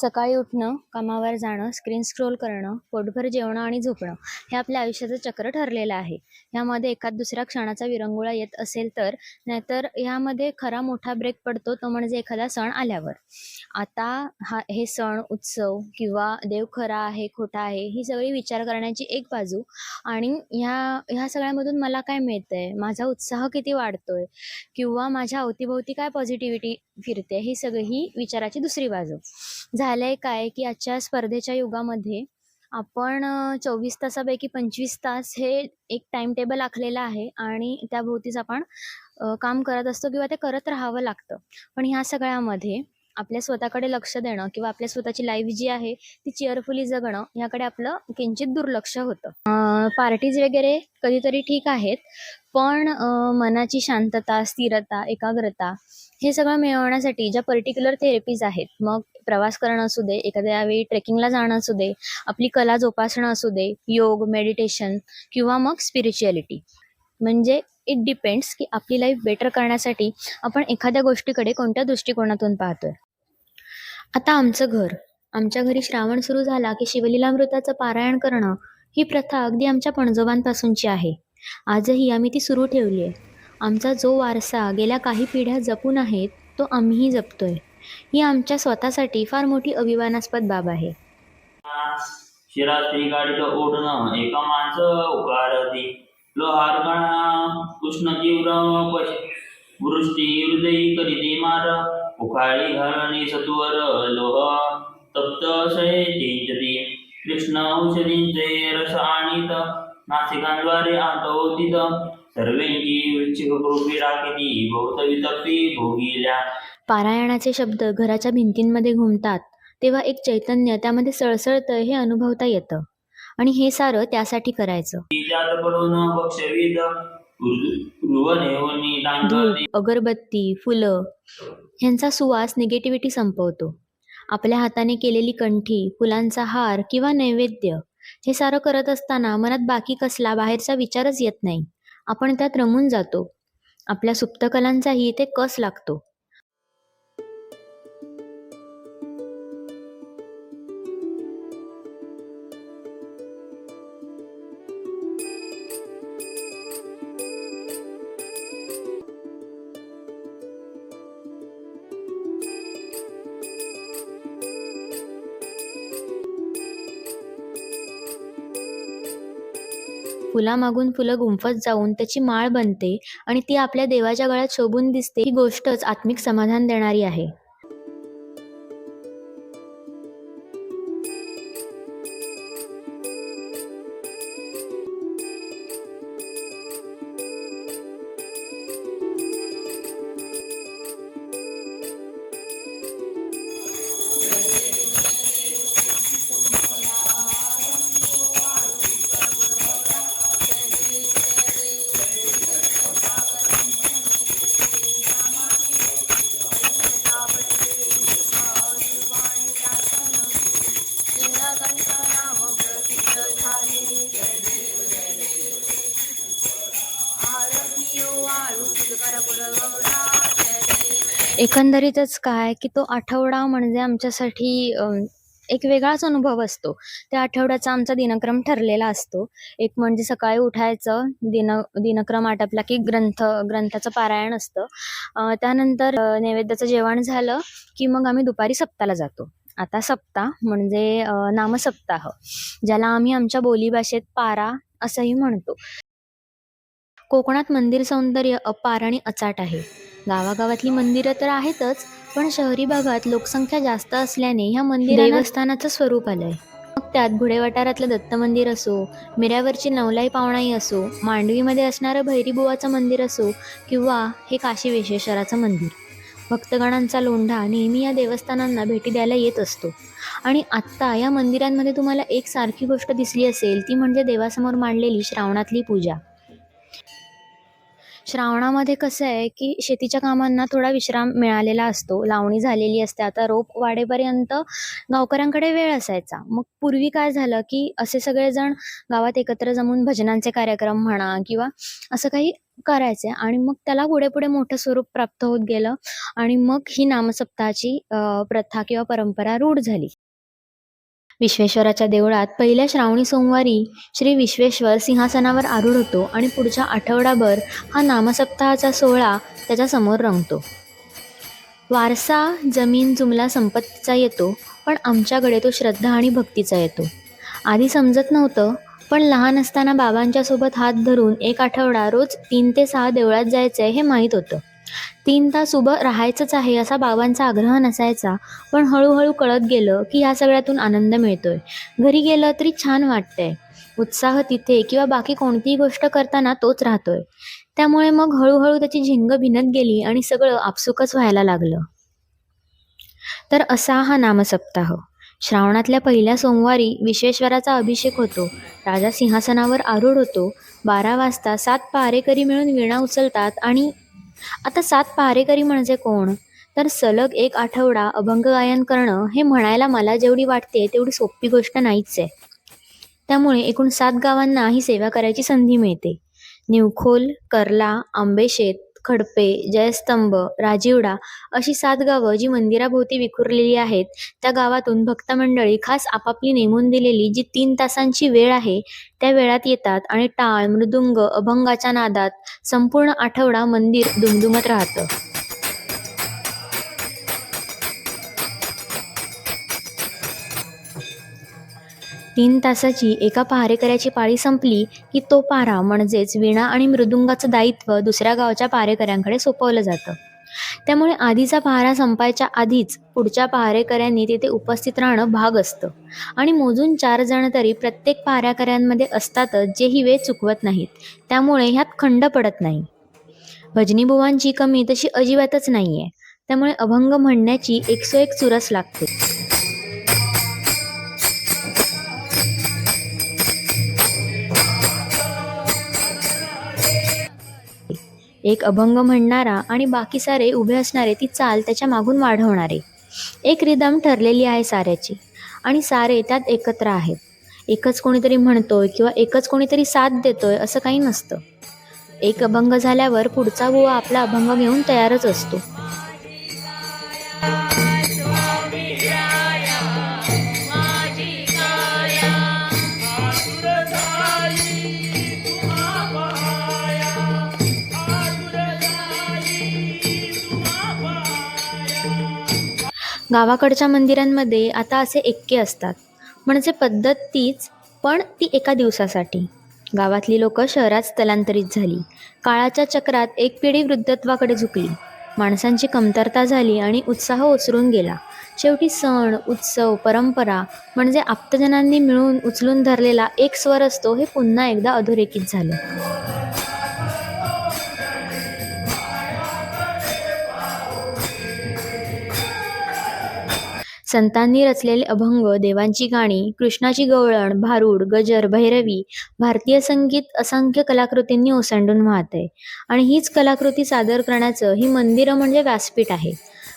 सकाळी उठणं कामावर जाणं स्क्रीन स्क्रोल करणं पोटभर जेवणं आणि झोपणं हे आपल्या आयुष्याचं चक्र ठरलेलं आहे. ह्यामध्ये एखाद दुसऱ्या क्षणाचा विरंगुळा येत असेल तर नाहीतर ह्यामध्ये खरा मोठा ब्रेक पडतो तो म्हणजे एखादा सण आल्यावर. आता हा हे सण उत्सव किंवा देव खरा आहे खोटा आहे ही सगळी विचार करण्याची एक बाजू आणि ह्या ह्या सगळ्यामधून मला काय मिळतं आहे माझा उत्साह किती वाढतो आहे किंवा माझ्या अवतीभोवती काय पॉझिटिव्हिटी फिरते ही सगळी ही विचाराची दुसरी बाजू. झालंय आहे काय की आजच्या स्पर्धेच्या युगामध्ये आपण चोवीस तासापैकी पंचवीस तास हे एक टाइम टेबल आखलेलं आहे आणि त्याभोवतीच आपण काम करत असतो किंवा ते करत राहावं लागतं. पण ह्या सगळ्यामध्ये आपल्या स्वतःकडे लक्ष देणं किंवा आपल्या स्वतःची लाईफ जी आहे ती चेअरफुली जगणं ह्याकडे आपलं किंचित दुर्लक्ष होतं. पार्टीज वगैरे कधीतरी ठीक आहेत पण मनाची शांतता स्थिरता एकाग्रता हे सगळं मिळवण्यासाठी ज्या पर्टिक्युलर थेरपीज आहेत मग प्रवास करणं असू दे एखाद्या वेळी ट्रेकिंगला जाणं असू दे आपली कला जोपासणं असू दे योग मेडिटेशन किंवा मग स्पिरिच्युअलिटी म्हणजे इट डिपेंड्स की आपली लाईफ बेटर करण्यासाठी आपण एखाद्या गोष्टीकडे कोणत्या दृष्टिकोनातून पाहतोय. आता आमचं घर. आमच्या घरी श्रावण सुरू झाला की शिवलीलामृताचं पारायण करणं ही प्रथा अगदी आमच्या पणजोबांपासूनची आहे. आजही आम्ही ती सुरू ठेवली आहे. आमचा जो वारसा गेल्या काही पिढ्या जपून आहेत तो आम्हीही जपतोय. ही आमच्या स्वतःसाठी फार मोठी अभिमानास्पद बाब आहे. शिरास्त्री गाडीत ओढणं एका माणसं उकारती लोहार गणा कृष्ण तीव्र वृष्टी हृदयी करीती मार. उखाळी घालणी सत्वर लोह तप्त शये कृष्ण औषधींचे रस आणित नासिकांद्वारे आतोदित सर्वेंची वृश्चिक कृपी राखिती बहुत वितप्पी भोगिल्या. पारायणाचे शब्द घराच्या भिंतींमध्ये घुमतात तेव्हा एक चैतन्य त्यामध्ये सळसळतं हे अनुभवता येतं. आणि हे सारं त्यासाठी करायचं. धूप अगरबत्ती फुलं ह्यांचा सुवास निगेटिव्हिटी संपवतो. आपल्या हाताने केलेली कंठी फुलांचा हार किंवा नैवेद्य हे सारं करत असताना मनात बाकी कसला बाहेरचा विचारच येत नाही. आपण त्यात रमून जातो. आपल्या सुप्तकलांचाही ते इथे कस लागतो? फुलामागून फुलं गुंफत जाऊन त्याची माळ बनते आणि ती आपल्या देवाच्या गळ्यात शोभून दिसते ही गोष्टच आत्मिक समाधान देणारी आहे. एकंदरीतच काय की तो आठवडा म्हणजे आमच्यासाठी एक वेगळाच अनुभव असतो. त्या आठवड्याचा आमचा दिनक्रम ठरलेला असतो. एक म्हणजे सकाळी उठायचं दिन दिनक्रम आटपला की ग्रंथ ग्रंथाचं पारायण असतं. त्यानंतर नैवेद्याचं जेवण झालं की मग आम्ही दुपारी सप्ताला जातो. आता सप्ताह म्हणजे अं, नामसप्ताह ज्याला आम्ही आमच्या बोलीभाषेत पारा असंही म्हणतो. कोकणात मंदिर सौंदर्य अपार आणि अचाट आहे. गावागावातली मंदिरं तर आहेतच पण शहरी भागात लोकसंख्या जास्त असल्याने ह्या मंदिर देवस्थानाचं स्वरूप आलंय. मग त्यात भुडे वटारातलं दत्त मंदिर असो मिऱ्यावरची नवलाई पावणाई असो मांडवीमध्ये असणारं भैरीबुवाचं मंदिर असो किंवा हे काशी विश्वेश्वराचं मंदिर. भक्तगणांचा लोंढा नेहमी या देवस्थानांना भेटी द्यायला येत असतो. आणि आत्ता या मंदिरांमध्ये तुम्हाला एक सारखी गोष्ट दिसली असेल ती म्हणजे देवासमोर मांडलेली श्रावणातली पूजा. श्रावणामध्ये कसं आहे की शेतीच्या कामांना थोडा विश्राम मिळालेला असतो. लावणी झालेली असते. आता रोप वाढेपर्यंत गावकऱ्यांकडे वेळ असायचा. मग पूर्वी काय झालं की असे सगळेजण गावात एकत्र जमून भजनांचे कार्यक्रम म्हणा किंवा असं काही करायचे आणि मग त्याला पुढे पुढे मोठं स्वरूप प्राप्त होत गेलं आणि मग ही नामसप्ताहाची प्रथा किंवा परंपरा रूढ झाली. विश्वेश्वराच्या देवळात पहिल्या श्रावणी सोमवारी श्री विश्वेश्वर सिंहासनावर आरूढ होतो आणि पुढच्या आठवडाभर हा नामसप्ताहाचा सोहळा त्याच्यासमोर रंगतो. वारसा जमीन जुमला संपत्तीचा येतो पण आमच्याकडे तो श्रद्धा आणि भक्तीचा येतो. आधी समजत नव्हतं पण लहान असताना बाबांच्या सोबत हात धरून एक आठवडा रोज तीन ते सहा देवळात जायचं हे माहीत होतं. तीन तास उभं राहायचंच आहे असा बाबांचा आग्रह नसायचा पण हळूहळू कळत गेलं की ह्या सगळ्यातून आनंद मिळतोय. घरी गेलं तरी छान वाटतंय. उत्साह तिथे किंवा बाकी कोणतीही गोष्ट करताना तोच राहतोय. त्यामुळे मग हळूहळू त्याची झिंग भिनत गेली आणि सगळं आपसुकच व्हायला लागलं. तर असा हा नामसप्ताह. श्रावणातल्या पहिल्या सोमवारी विश्वेश्वराचा अभिषेक होतो. राजा सिंहासनावर आरूढ होतो. बारा वाजता सात पारेकरी मिळून वीणा उचलतात आणि आता सात पहारेकरी म्हणजे कोण? तर सलग एक आठवडा अभंग गायन करणं हे म्हणायला मला जेवढी वाटते तेवढी सोपी गोष्ट नाहीच आहे त्यामुळे एकूण सात गावांना ही सेवा करायची संधी मिळते. निवखोल कर्ला आंबेशेत खडपे जयस्तंभ राजिवडा अशी सात गावं जी मंदिराभोवती विखुरलेली आहेत त्या गावातून भक्त मंडळी खास आपापली नेमून दिलेली जी तीन तासांची वेळ आहे त्या वेळात येतात आणि टाळ मृदुंग अभंगाच्या नादात संपूर्ण आठवडा मंदिर दुमदुमत राहतं. तीन तासाची एका पहारेकऱ्याची पाळी संपली की तो पारा म्हणजेच वीणा आणि मृदुंगाचं दायित्व दुसऱ्या गावच्या पहारेकऱ्यांकडे सोपवलं जातं. त्यामुळे आधीचा पहारा संपायच्या आधीच पुढच्या पहारेकऱ्यांनी तिथे उपस्थित राहणं भाग असतं. आणि मोजून चार जण तरी प्रत्येक पहारेकऱ्यांमध्ये असतातच जे ही वेळ चुकवत नाहीत. त्यामुळे ह्यात खंड पडत नाही. भजनीबुवांची कमी तशी अजिबातच नाही आहे त्यामुळे अभंग म्हणण्याची एकसो एक चुरस लागते. एक अभंग म्हणणारा आणि बाकी सारे उभे असणारे ती चाल त्याच्या मागून वाढवणारे. एक रिदम ठरलेली आहे साऱ्याची. आणि सारे त्यात एकत्र आहेत. एकच कोणीतरी म्हणतोय किंवा एकच कोणीतरी साथ देतोय असं काही नसतं. एक अभंग झाल्यावर पुढचा बुवा आपला अभंग घेऊन तयारच असतो. गावाकडच्या मंदिरांमध्ये आता असे एक्के असतात. म्हणजे पद्धत तीच पण ती एका दिवसासाठी. गावातली लोकं शहरात स्थलांतरित झाली. काळाच्या चक्रात एक पिढी वृद्धत्वाकडे झुकली. माणसांची कमतरता झाली आणि उत्साह ओसरून गेला. शेवटी सण उत्सव परंपरा म्हणजे आप्तजनांनी मिळून उचलून धरलेला एक स्वर असतो हे पुन्हा एकदा अधोरेखित झालं. संतांनी रचलेले अभंग देवांची गाणी कृष्णाची गवळण भारूड गजर भैरवी भारतीय संगीत असंख्य कलाकृतींनी ओसंडून वाहते. आणि हीच कलाकृती सादर करण्याचं ही मंदिरं म्हणजे व्यासपीठ आहे.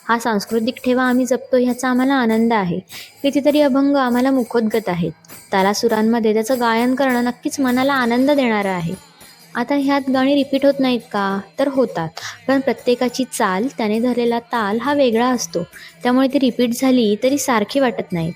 हा सांस्कृतिक ठेवा आम्ही जपतो ह्याचा आम्हाला आनंद आहे. कितीतरी अभंग आम्हाला मुखोद्गत आहेत. तालासुरांमध्ये त्याचं गायन करणं नक्कीच मनाला आनंद देणारं आहे. आता ह्यात गाणी रिपीट होत नाहीत का? तर होतात. पण प्रत्येकाची चाल त्याने धरलेला ताल हा वेगळा असतो. त्यामुळे ती रिपीट झाली तरी सारखी वाटत नाहीत.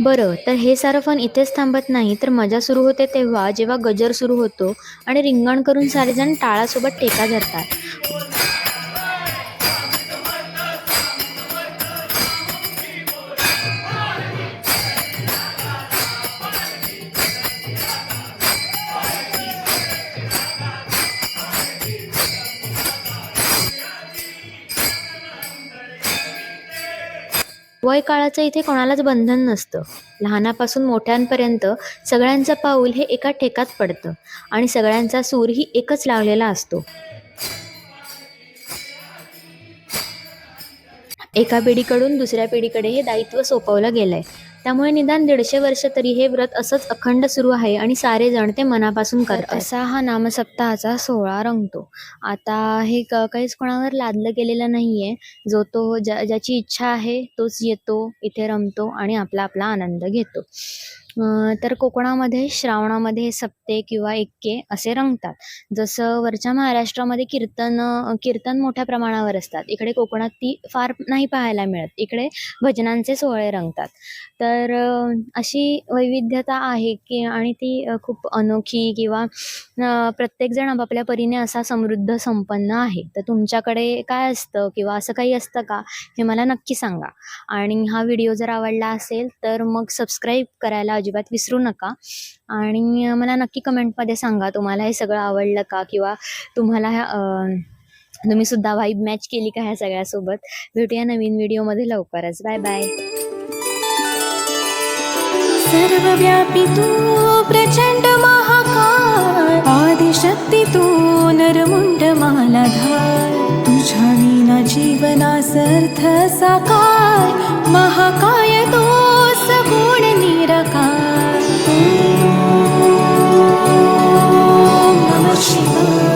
बरं तर हे सारं फन इथेच थांबत नाही. तर मजा सुरू होते तेव्हा जेव्हा गजर सुरू होतो आणि रिंगण करून सारेजण टाळासोबत टेका धरतात. वय काळाचं इथे कोणालाच बंधन नसतं. लहानापासून मोठ्यांपर्यंत सगळ्यांचं पाऊल हे एका ठेकात पडतं आणि सगळ्यांचा सूरही एकच लावलेला असतो. एका पिढीकडून दुसऱ्या पिढीकडे हे दायित्व सोपवलं गेलंय. त्यामुळे निदान दीडशे वर्ष तरी हे व्रत असंच अखंड सुरू आहे आणि सारे जण ते मनापासून करतात असा हा नामसप्ताहाचा सोहळा रंगतो. आता हे क काहीच कोणावर लादलं गेलेलं नाहीये. जो तो ज्या ज्याची इच्छा आहे तोच येतो इथे रमतो आणि आपला आपला आनंद घेतो. तर कोकणामध्ये श्रावणामध्ये सप्ते किंवा एक्के असे रंगतात. जसं वरच्या महाराष्ट्रामध्ये कीर्तन कीर्तन मोठ्या प्रमाणावर असतात. इकडे कोकणात ती फार नाही पाहायला मिळत. इकडे भजनांचे सोहळे रंगतात. तर अशी वैविध्यता आहे की आणि ती खूप अनोखी किंवा प्रत्येकजण आपापल्या परीने असा समृद्ध संपन्न आहे. तर तुमच्याकडे काय असतं किंवा असं काही असतं का? हे मला नक्की सांगा. आणि हा व्हिडिओ जर आवडला असेल तर मग सबस्क्राईब करायला अजिबात विसरू नका. आणि मला नक्की कमेंटमध्ये सांगा तुम्हाला हे सगळं आवडलं का? किंवा तुम्हाला ह्या, तुम्ही सुद्धा वाईब मॅच केली का ह्या सगळ्यासोबत? भेटूया नवीन व्हिडिओमध्ये लवकरच. बाय बाय सर्वव्यापी तू प्रचंड महाकाल आदिशक्ती तू नरमुंड मालाधार. तुझ्या विना जीवनास अर्थ साकार महाकाय तू निरकार नमः शिवाय